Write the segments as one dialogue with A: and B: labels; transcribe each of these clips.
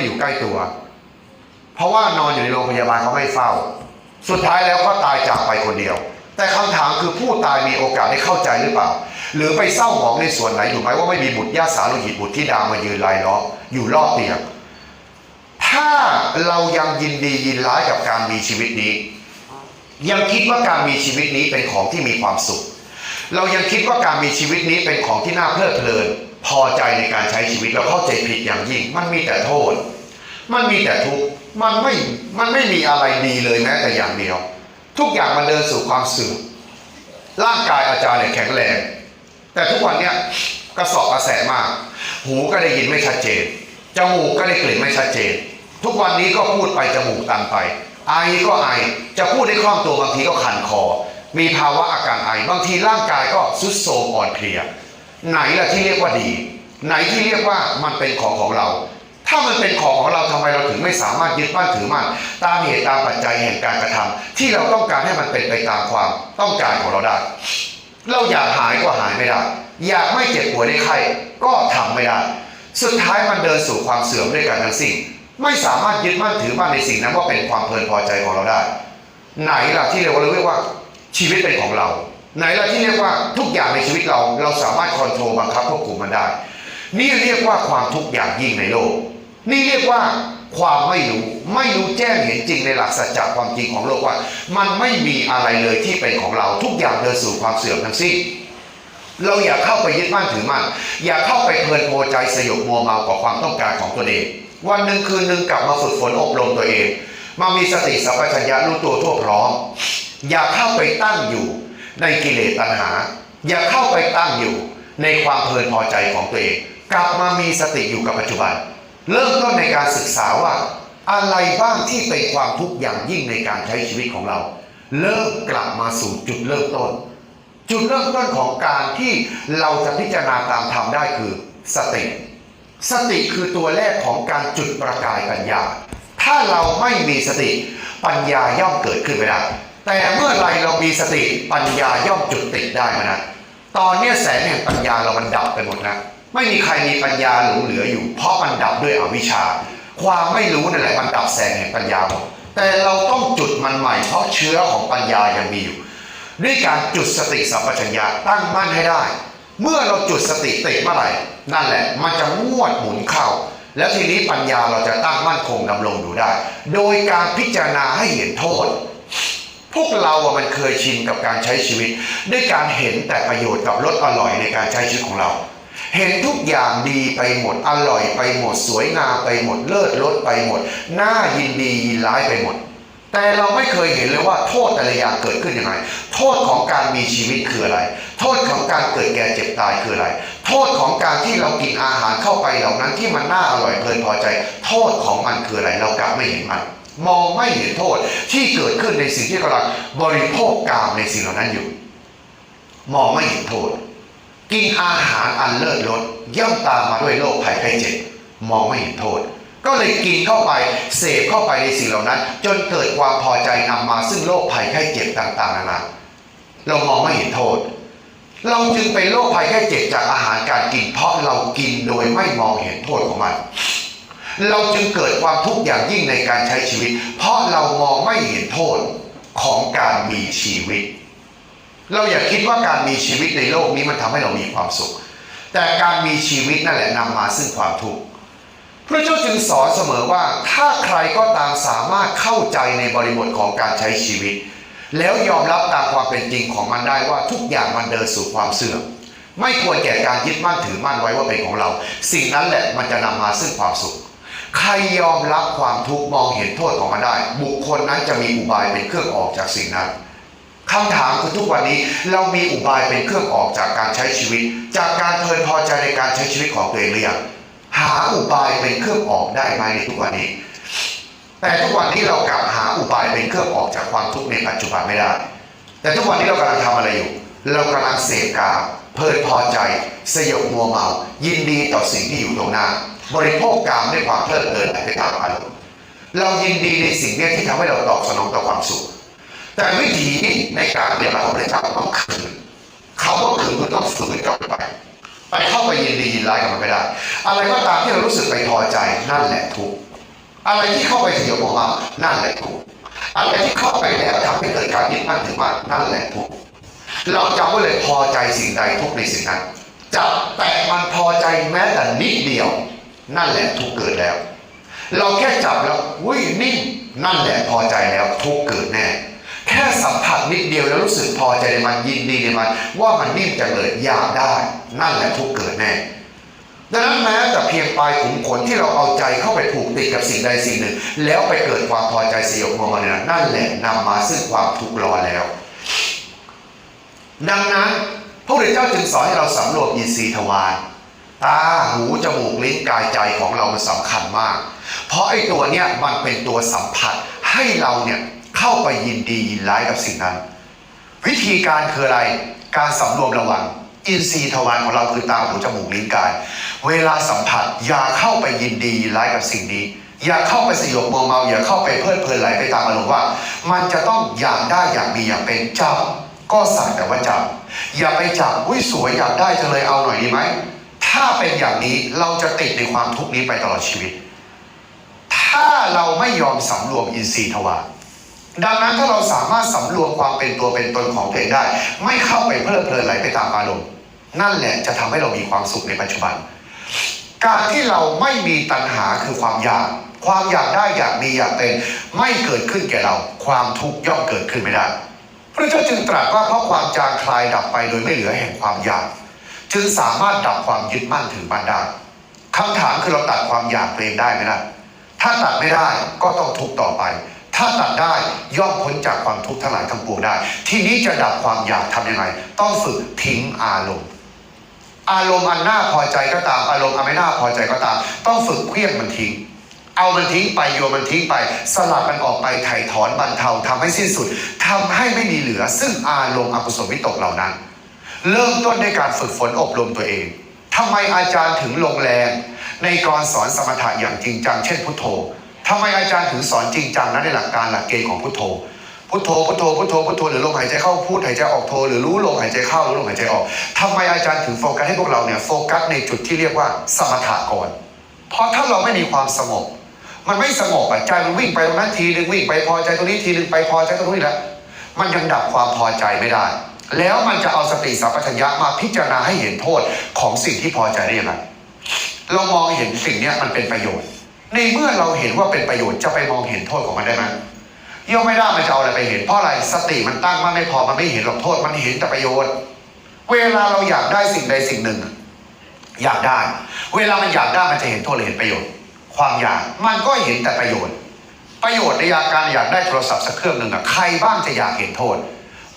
A: ได้อยู่ใกล้ตัว เพราะว่านอนอยู่ในโรงพยาบาลเขาไม่เฝ้า สุดท้ายแล้วก็ตายจากไปคนเดียว แต่คำถามคือผู้ตายมีโอกาสได้เข้าใจหรือเปล่า หรือไปเศร้าหมองในส่วนไหนอยู่ไหมว่าไม่มีบุตรญาติสาโลหิตบุตรที่ดามายืนรายล้อมอยู่รอบเตียงถ้าเรายังยินดียินร้ายกับการมีชีวิตนี้ ยังคิดว่าการมีชีวิตนี้เป็นของที่มีความสุข เรายังคิดว่าการมีชีวิตนี้เป็นของที่น่าเพลิดเพลิน พอใจในการใช้ชีวิตเราเข้าใจผิดอย่างยิ่ง มันมีแต่โทษ มันมีแต่ทุกข์มันไม่มันไม่มีอะไรดีเลยแม้แต่อย่างเดียว ทุกอย่างมันเดินสู่ความเสื่อมร่างกายอาจารย์เนี่ยแข็งแรง แต่ทุกวันเนี้ยกระสอบกระแสมาก หูก็ได้ยินไม่ชัดเจนจมูกก็ได้กลิ่นไม่ชัดเจน ทุกวันนี้ก็พูดไปจมูกตันไป ไอก็ไอจะพูดได้คล่องตัวบางทีก็คันคอ มีภาวะอาการไอบางทีร่างกายก็สุดโทรมอ่อนเพลีย ไหนล่ะที่เรียกว่าดี ไหนที่เรียกว่ามันเป็นของของเรา ถ้ามันเป็นของของเราทำไมเราถึงไม่สามารถยึดมั่นถือมั่นตามเหตุตามปัจจัยแห่งการกระทำที่เราต้องการให้มันเป็นไปตามความต้องการของเราได้ เราอยากหายก็หายไม่ได้ อยากไม่เจ็บป่วยได้ไข้ก็ทำไม่ได้ สุดท้ายมันเดินสู่ความเสื่อมด้วยกันทั้งสิ้นไม่สามารถยึดมั่นถือมั่นในสิ่งนั้นว่าเป็นความเพลินพอใจของเราได้ ไหนล่ะที่เราเรียกว่าชีวิตเป็นของเรา ไหนล่ะที่เรียกว่าทุกอย่างในชีวิตเราเราสามารถคอนโทรลบังคับควบคุมมันได้ นี่เรียกว่าความทุกข์อย่างยิ่งในโลก นี่เรียกว่าความไม่รู้ไม่รู้แจ้งเห็นจริงในหลักสัจจะความจริงของโลกว่า มันไม่มีอะไรเลยที่เป็นของเราทุกอย่างเดินสู่ความเสื่อมทั้งสิ้นเราอย่าเข้าไปยึดมั่นถือมั่นอย่าเข้าไปเพลินโพใจสยบมัวเมากับความต้องการของตัวเอง วันหนึ่งคืนหนึ่งกลับมาฝึกฝนอบรมตัวเอง มามีสติสัมปชัญญะรู้ตัวทั่วพร้อม อย่าเข้าไปตั้งอยู่ ในกิเลสตัณหา อย่าเข้าไปตั้งอยู่ในความเพลินพอใจของตัวเอง กลับมามีสติอยู่กับปัจจุบัน เริ่มต้นในการศึกษาว่า อะไรบ้างที่เป็นความทุกข์อย่างยิ่งในการใช้ชีวิตของเรา เริ่มกลับมาสู่จุดเริ่มต้น จุดเริ่มต้นของการที่เราจะพิจารณาตามธรรมได้คือสติ สติคือตัวแรกของการจุดประกายปัญญา ถ้าเราไม่มีสติปัญญาย่อมเกิดขึ้นไม่ได้ แต่เมื่อไรเรามีสติปัญญาย่อมจุดติดได้มานะ ตอนเนี้แสงแห่งปัญญาเรามันดับไปหมดนะ ไม่มีใครมีปัญญาหลงเหลืออยู่ เพราะมันดับด้วยอวิชชา ความไม่รู้นั่นแหละมันดับแสงแห่งปัญญาหมด แต่เราต้องจุดมันใหม่เพราะเชื้อของปัญญายังมีอยู่ ด้วยการจุดสติสัมปชัญญะตั้งมั่นให้ได้ เมื่อเราจุดสติติดเมื่อไหร่นั่นแหละ มันจะงวดหมุนเข้าแล้วทีนี้ปัญญาเราจะตั้งมั่นคงดำรงอยู่ได้ โดยการพิจารณาให้เห็นโทษ พวกเราอะมันเคยชินกับการใช้ชีวิต ด้วยการเห็นแต่ประโยชน์กับรสอร่อยในการใช้ชีวิตของเรา เห็นทุกอย่างดีไปหมดอร่อยไปหมดสวยงามไปหมดเลิศรสไปหมดน่ายินดียินร้ายไปหมด แต่เราไม่เคยเห็นเลยว่าโทษแต่ละอย่างเกิดขึ้นยังไงโทษของการมีชีวิตคืออะไร โทษของการเกิดแก่เจ็บตายคืออะไร โทษของการที่เรากินอาหารเข้าไปเหล่านั้นที่มันน่าอร่อยเพลินพอใจ โทษของมันคืออะไรเรากลับไม่เห็นมัน มองไม่เห็นโทษที่เกิดขึ้นในสิ่งที่กำลังบริโภคกามในสิ่งเหล่านั้นอยู่ มองไม่เห็นโทษ กินอาหารอันเลิศรสย่อมตามมาด้วยโรคภัยไข้เจ็บมองไม่เห็นโทษ ก็เลยกินเข้าไปเสพเข้าไปในสิ่งเหล่านั้น จนเกิดความพอใจนำมาซึ่งโรคภัยไข้เจ็บต่างๆนานาเรามองไม่เห็นโทษ เราจึงเป็นโรคภัยไข้เจ็บจากอาหารการกิน เพราะเรากินโดยไม่มองเห็นโทษของมัน เราจึงเกิดความทุกข์อย่างยิ่งในการใช้ชีวิต เพราะเรามองไม่เห็นโทษของการมีชีวิต เราอย่าคิดว่าการมีชีวิตในโลกนี้มันทำให้เรามีความสุข แต่การมีชีวิตนั่นแหละนำมาซึ่งความทุกข์พระเจ้าจึงสอนเสมอว่าถ้าใครก็ตามสามารถเข้าใจในบริบทของการใช้ชีวิต แล้วยอมรับตามความเป็นจริงของมันได้ว่าทุกอย่างมันเดินสู่ความเสื่อม ไม่ควรแก่การยึดมั่นถือมั่นไว้ว่าเป็นของเรา สิ่งนั้นแหละมันจะนำมาซึ่งความสุข ใครยอมรับความทุกข์มองเห็นโทษของมันได้ บุคคลนั้นจะมีอุบายเป็นเครื่องออกจากสิ่งนั้นคำถามคือทุกวันนี้เรามีอุบายเป็นเครื่องออกจากการใช้ชีวิต จากการเพลินพอใจในการใช้ชีวิตของตัวเองหรือยังหาอุบายเป็นเครื่องออกได้ไหมในทุกวันนี้ แต่ทุกวันนี้เรากลับหาอุบายเป็นเครื่องออกจากความทุกข์ในปัจจุบันไม่ได้ แต่ทุกวันนี้เรากำลังทำอะไรอยู่ เรากำลังเสพกาม เพลินพอใจ สยบมัวเมา ยินดีต่อสิ่งที่อยู่ตรงหน้า บริโภคกามด้วยความเพลิดเพลินไปตามอารมณ์เรายินดีในสิ่งนี้ที่ทำให้เราตอบสนองต่อความสุข แต่วิธีในการปฏิบัติของพระเจ้าต้องคืนเขาก็คือคุณต้องฝืนกลับไป ไปเข้าไปยินดียินร้ายกับมันไม่ได้ อะไรก็ตามที่เรารู้สึกไปพอใจนั่นแหละทุกอะไรที่เข้าไปสยบออกมานั่นแหละถูกอะไรที่เข้าไปแล้วทำให้เกิดการยึดมั่นถือมั่นนั่นแหละถูก เราจำไว้เลยพอใจสิ่งใดทุกในสิ่งนั้นจับแต่มันพอใจแม้แต่นิดเดียว นั่นแหละทุกเกิดแล้ว เราแค่จับแล้วอุ้ยนิ่งนั่นแหละพอใจแล้วทุกเกิดแน่แค่สัมผัสนิดเดียวแล้วรู้สึกพอใจในมันยินดีในมันว่ามันนิ่งจังเลยอยากได้ นั่นแหละทุกเกิดแน่ดังนั้นแม้แต่เพียงปลายขุมขนที่เราเอาใจเข้าไปผูกติดกับสิ่งใดสิ่งหนึ่ง แล้วไปเกิดความพอใจสยบมองเนี่ยนั่นแหละนำมาซึ่งความทุกข์ร้อนแล้ว ดังนั้นพระพุทธเจ้าจึงสอนให้เราสำรวมอินทรีย์ทวารตาหูจมูกลิ้นกายใจของเรามันสำคัญมาก เพราะไอ้ตัวเนี้ยมันเป็นตัวสัมผัสให้เราเนี่ยเข้าไปยินดียินร้ายกับสิ่งนั้น วิธีการคืออะไรการสำรวมระวัง อินทรีย์ทวารของเราคือตาหูจมูกลิ้นกาย เวลาสัมผัสอย่าเข้าไปยินดียินร้ายกับสิ่งนี้ อย่าเข้าไปสยบมองเมาอย่าเข้าไปเพลิดเพลินไหลไปตามอารมณ์ว่า มันจะต้องอยากได้อยากมีอยากเป็นเจับ ก็สักแต่ว่าจับ อย่าไปจับอุ้ยสวยอยากได้จังเลยเอาหน่อยดีไหม ถ้าเป็นอย่างนี้เราจะติดในความทุกข์นี้ไปตลอดชีวิต ถ้าเราไม่ยอมสำรวมอินทรีย์ทวารดังนั้นถ้าเราสามารถสำรวมความเป็นตัวเป็นตนของตัวเองได้ ไม่เข้าไปเพลิดเพลินไหลไปตามอารมณ์นั่นแหละจะทำให้เรามีความสุขในปัจจุบัน การที่เราไม่มีตัณหาคือความอยาก ความอยากได้อยากมีอยากเป็น ไม่เกิดขึ้นแก่เรา ความทุกข์ย่อมเกิดขึ้นไม่ได้ พระเจ้าจึงตรัสว่าเพราะความจางคลายดับไปโดยไม่เหลือแห่งความอยาก จึงสามารถดับความยึดมั่นถือมั่นได้คำถามคือเราตัดความอยากเองได้ไหมล่ะถ้าตัดไม่ได้ก็ต้องทุกต่อไป ถ้าตัดได้ย่อมพ้นจากความทุกข์ทั้งหลายทั้งปวงได้ ทีนี้จะดับความอยากทำยังไง ต้องฝึกทิ้งอารมณ์ อารมณ์อันน่าพอใจก็ตาม อารมณ์อันไม่น่าพอใจก็ตาม ต้องฝึกเคลี้ยงมันทิ้ง เอามันทิ้งไปโยนมันทิ้งไป สลัดมันออกไปไถ่ถอนบรรเทาทำให้สิ้นสุดทำให้ไม่มีเหลือ ซึ่งอารมณ์อกุศลวิตกเหล่านั้น เริ่มต้นด้วยการฝึกฝนอบรมตัวเองทำไมอาจารย์ถึงลงแรงในกรสอนสมถะอย่างจริงจังเช่นพุทโธทำไมอาจารย์ถึงสอนจริงจังนะในหลักการหลักเกณฑ์ของพุทโธพุทโธพุทโธพุทโธพุทโธหรือลมหายใจเข้าพูดหายใจออกโธหรือรู้ลมหายใจเข้ารู้ลมหายใจออกทำไมอาจารย์ถึงโฟกัสให้พวกเราเนี่ยโฟกัสในจุดที่เรียกว่าสมถะก่อนเพราะถ้าเราไม่มีความสงบ มันไม่สงบอะใจมันวิ่งไปตรงนั้นทีนึงวิ่งไปพอใจตรงนี้ทีนึงไปพอใจตรงนี้แล้วมันยังดับความพอใจไม่ได้ แล้วมันจะเอาสติสัมปชัญญะมาพิจารณาให้เห็นโทษของสิ่งที่พอใจได้ยังไงเรามองเห็นสิ่งนี้มันเป็นประโยชน์ ในเมื่อเราเห็นว่าเป็นประโยชน์จะไปมองเห็นโทษของมันได้ไหมย่อมไม่ได้มันจะเอาอะไรไปเห็นเพราะอะไรสติมันตั้งมันไม่พอมันไม่เห็นหรอกโทษ มันเห็นแต่ประโยชน์ เวลาเราอยากได้สิ่งใดสิ่งหนึ่ง อยากได้ เวลามันอยากได้มันจะเห็นโทษหรือเห็นประโยชน์ ความอยากมันก็เห็นแต่ประโยชน์ ประโยชน์ในอาการอยากได้โทรศัพท์สักเครื่องหนึ่งอะใครบ้างจะอยากเห็นโทษ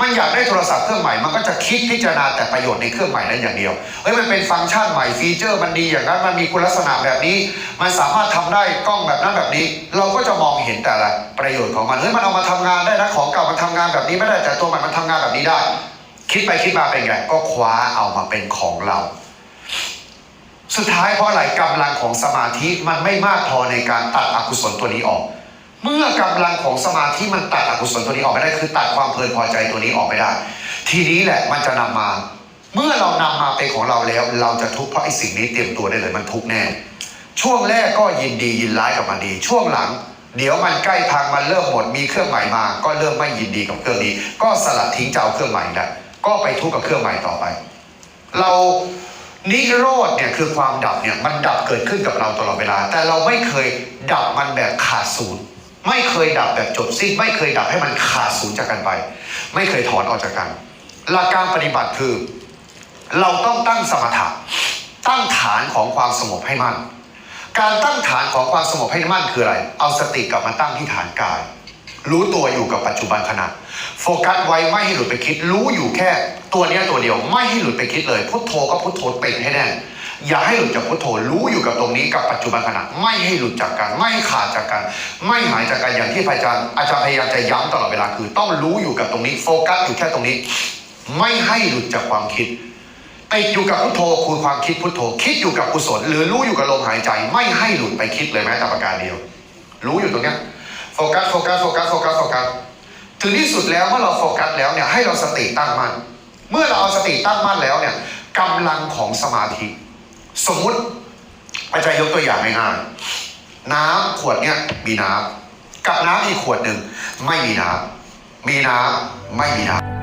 A: มันอยากได้โทรศัพท์เครื่องใหม่มันก็จะคิดพิจารณาแต่ประโยชน์ในเครื่องใหม่นั้นอย่างเดียวเฮ้ยมันเป็นฟังก์ชันใหม่ฟีเจอร์มันดีอย่างนั้นมันมีคุณลักษณะแบบนี้ มันสามารถทำได้กล้องแบบนั้นแบบนี้ เราก็จะมองเห็นแต่ละประโยชน์ของมันเฮ้ยมันเอามาทำงานได้นะของเก่ามันทำงานแบบนี้ไม่ได้แต่ตัวใหม่มันทำงานแบบนี้ได้ คิดไปคิดมาเป็นไงก็คว้าเอามาเป็นของเรา สุดท้ายเพราะอะไรกำลังของสมาธิมันไม่มากพอในการตัดอกุศลตัวนี้ออก เมื่อกำลังของสมาธิมันตัดอกุศลตัวนี้ออกไม่ได้คือตัดความเพลินพอใจตัวนี้ออกไม่ได้ ทีนี้แหละมันจะนำมา เมื่อเรานำมาเป็นของเราแล้ว เราจะทุกข์เพราะไอ้สิ่งนี้เตรียมตัวได้เลยมันทุกข์แน่ ช่วงแรกก็ยินดียินร้ายกับมันดี ช่วงหลัง เดี๋ยวมันใกล้ทางมันเริ่มหมดมีเครื่องใหม่มา ก็เริ่มไม่ยินดีกับเครื่องนี้ ก็สลัดทิ้งจะเอาเครื่องใหม่ได้ก็ไปทุกข์กับเครื่องใหม่ต่อไป เรา นิโรธเนี่ยคือความดับเนี่ยมันดับเกิดขึ้นกับเราตลอดเวลา แต่เราไม่เคยดับมันแบบขาดศูนย์ไม่เคยดับแบบจบสิ้นไม่เคยดับให้มันขาดศูนย์จากกันไป ไม่เคยถอนออกจากกัน หลักการปฏิบัติคือ เราต้องตั้งสมถะตั้งฐานของความสงบให้มั่นการตั้งฐานของความสงบให้มั่นคืออะไร เอาสติกลับมาตั้งที่ฐานกาย รู้ตัวอยู่กับปัจจุบันขณะโฟกัสไว้ไม่ให้หลุดไปคิด รู้อยู่แค่ตัวนี้ตัวเดียวไม่ให้หลุดไปคิดเลย พุทโธก็พุทโธติดให้แน่นอย่าให้หลุดจากพุทโธรู้อยู่กับตรงนี้กับปัจจุบันขณะไม่ให้หลุดจากกันไม่ขาดจากกันไม่หายจากกันอย่างที่พระอาจารย์อาจารย์พยายามจะย้ำตลอดเวลาคือ ต้องรู้อยู่กับตรงนี้ โฟกัสอยู่แค่ตรงนี้ ไม่ให้หลุดจากความคิดติดอยู่กับพุทโธคือความคิดพุทโธ คิดอยู่กับกุศลหรือรู้อยู่กับลมหายใจ ไม่ให้หลุดไปคิดเลยแม้แต่ประการเดียว รู้อยู่ตรงเนี้ย โฟกัสโฟกัสโฟกัสโฟกัสโฟกัสถึงที่สุดแล้วเมื่อเราโฟกัสแล้วเนี่ยให้เราสติตั้งมั่นเมื่อเราเอาสติตั้งมั่นแล้วเนี่ยกำลังของสมาธิ สมมุติอาจารย์ยกตัวอย่างง่ายๆน้ำขวดเนี่ยมีน้ำกับน้ำอีกขวดหนึ่งไม่มีน้ำมีน้ำไม่มีน้ำ